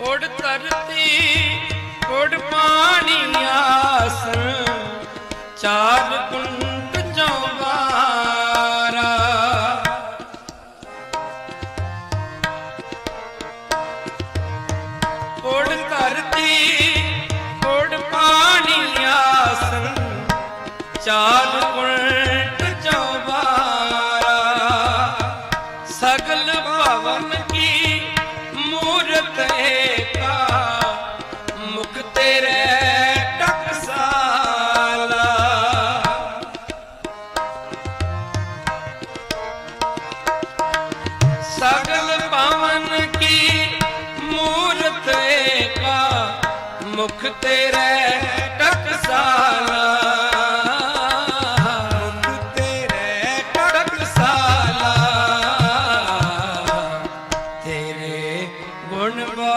ਓੜ ਧਰਤੀ ਓੜ ਪਾਣੀ ਆਸਨ ਚਾਰ ਕੁੰਟ ਚੌਬਾਰਾ ਓੜ ਧਰਤੀ ਓੜ ਪਾਣੀ ਆਸਨ ਚਾਰ ਕੁੰਟ ਸਗਲ ਪਵਨ ਕੀ ਮੂਰਤ ਏਕਾ ਮੁਖ ਤੇਰੇ ਟਕਸਾਲਾ ਤੇਰੇ ਗੁਣ ਬੋ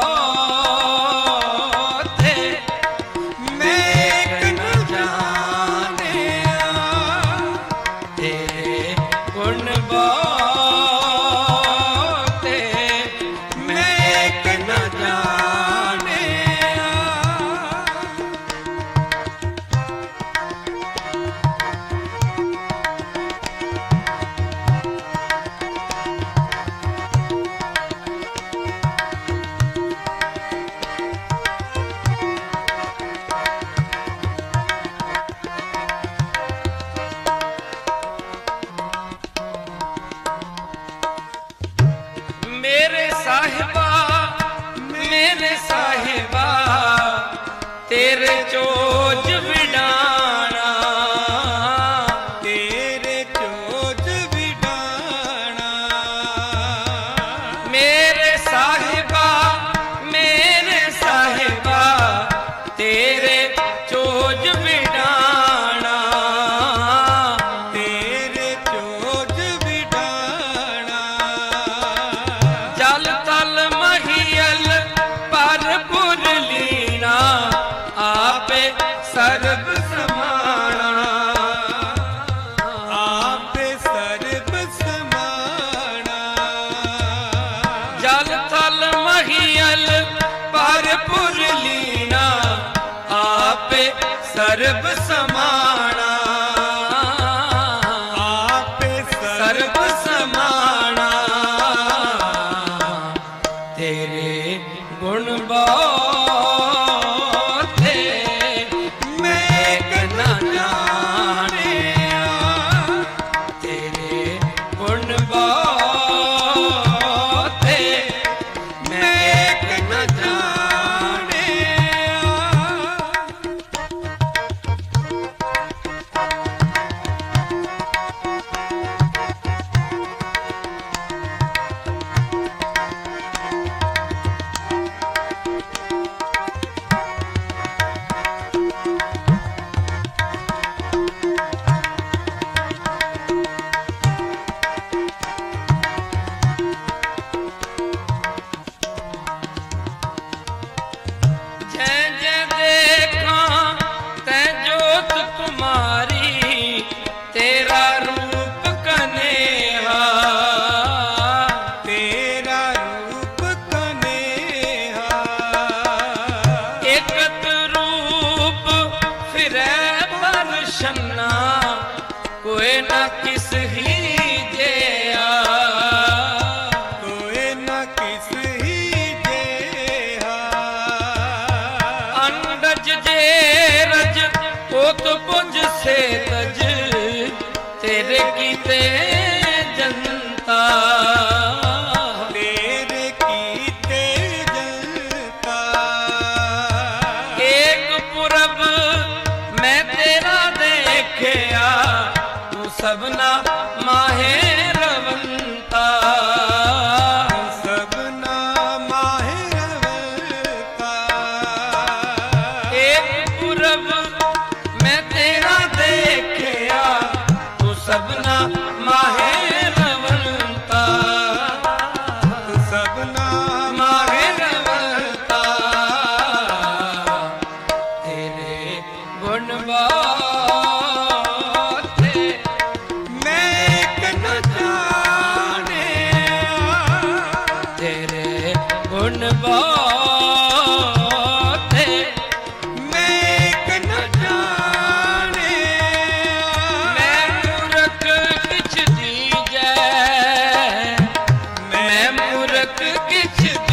मूर्ख किछ